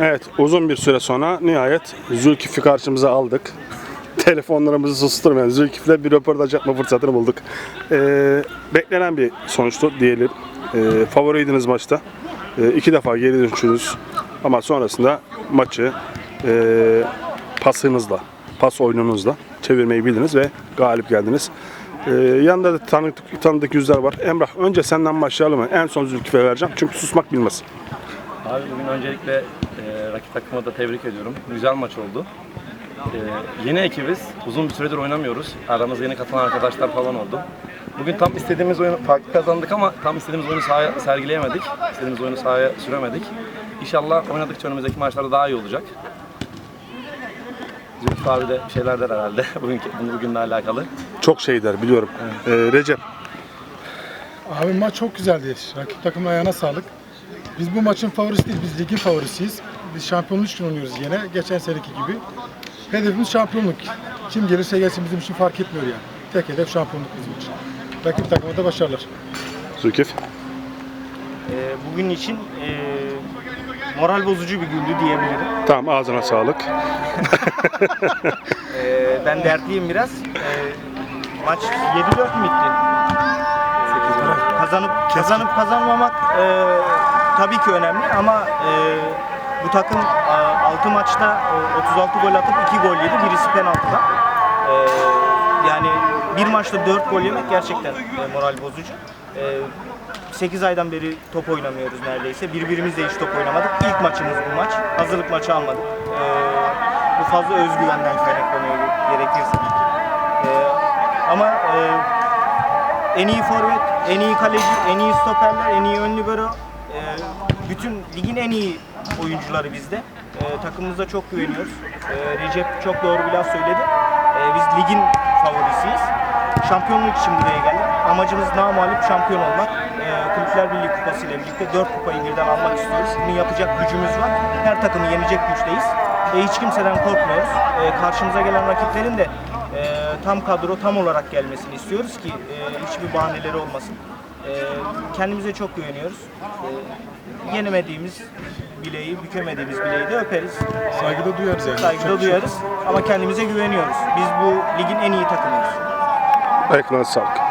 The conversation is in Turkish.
Evet, uzun bir süre sonra nihayet Zülkif'i karşımıza aldık. Telefonlarımızı susturmayan Zülkif'le bir röportaj yapma fırsatını bulduk. Ee, beklenen bir sonuçtu diyelim. Ee, favoriydiniz maçta. Ee, iki defa geri dönüşünüz. Ama sonrasında maçı ee, pasınızla, pas oyununuzla çevirmeyi bildiniz ve galip geldiniz. Ee, yanında da tanıdık, tanıdık yüzler var. Emrah önce senden başlayalım? En son Zülkif'e vereceğim çünkü susmak bilmez. Abi bugün öncelikle e, rakip takımı da tebrik ediyorum. Güzel maç oldu. E, yeni ekibiz. Uzun bir süredir oynamıyoruz. Aramızda yeni katılan arkadaşlar falan oldu. Bugün tam istediğimiz oyunu farklı kazandık ama tam istediğimiz oyunu sahaya sergileyemedik. İstediğimiz oyunu sahaya süremedik. İnşallah oynadıkça önümüzdeki maçlarda daha iyi olacak. Zülfü abi de bir şeyler der herhalde bugünkü, bugünle alakalı. Çok şey der biliyorum. Ee, Recep, Abi maç çok güzeldi. Rakip takımın ayağına sağlık. Biz bu maçın favorisi değil, biz ligin favorisiyiz. Biz şampiyonluk için oynuyoruz yine, geçen seneki gibi. Hedefimiz şampiyonluk. Kim gelirse gelsin bizim için fark etmiyor yani. Tek hedef şampiyonluk bizim için. Rakip takıma da başarılar. Zülkif. Ee, bugün için e, moral bozucu bir gündü diyebilirim. Tamam ağzına sağlık. Ee, ben dertliyim biraz. Ee, maç 7-4 mü bitti? Kazanıp kazanıp kazanmamak e, tabii ki önemli ama e, bu takım 6 maçta e, 36 gol atıp 2 gol yedi. Birisi penaltıda. E, yani bir maçta 4 gol yemek gerçekten e, moral bozucu. E, 8 aydan beri top oynamıyoruz neredeyse. Birbirimizle hiç top oynamadık. İlk maçımız bu maç. Hazırlık maçı almadık. E, bu fazla özgüvenden kaynaklanıyor gerekirse. E, ama e, en iyi forvet, en iyi kaleci, en iyi stoperler, en iyi ön libero, e, bütün ligin en iyi oyuncuları bizde. E, takımımıza çok güveniyoruz. E, Recep çok doğru bir laf söyledi. E, biz ligin favorisiyiz. Şampiyonluk için buraya geldik. Amacımız namalip şampiyon olmak. E, Kulüpler Birliği Kupası ile birlikte 4 kupayı birden almak istiyoruz. Bunu yapacak gücümüz var. Her takımı yenecek güçteyiz. E, hiç kimseden korkmuyoruz. E, karşımıza gelen rakiplerin de e, tam kadro tam olarak gelmesini istiyoruz ki e, hiçbir bahaneleri olmasın. E, kendimize çok güveniyoruz. E, yenemediğimiz bileği, bükemediğimiz bileği de öperiz. Saygıda duyarız yani. saygıda Çok- duyarız ama kendimize güveniyoruz. Biz bu ligin en iyi takımıyız. Ayaklarına sağlık.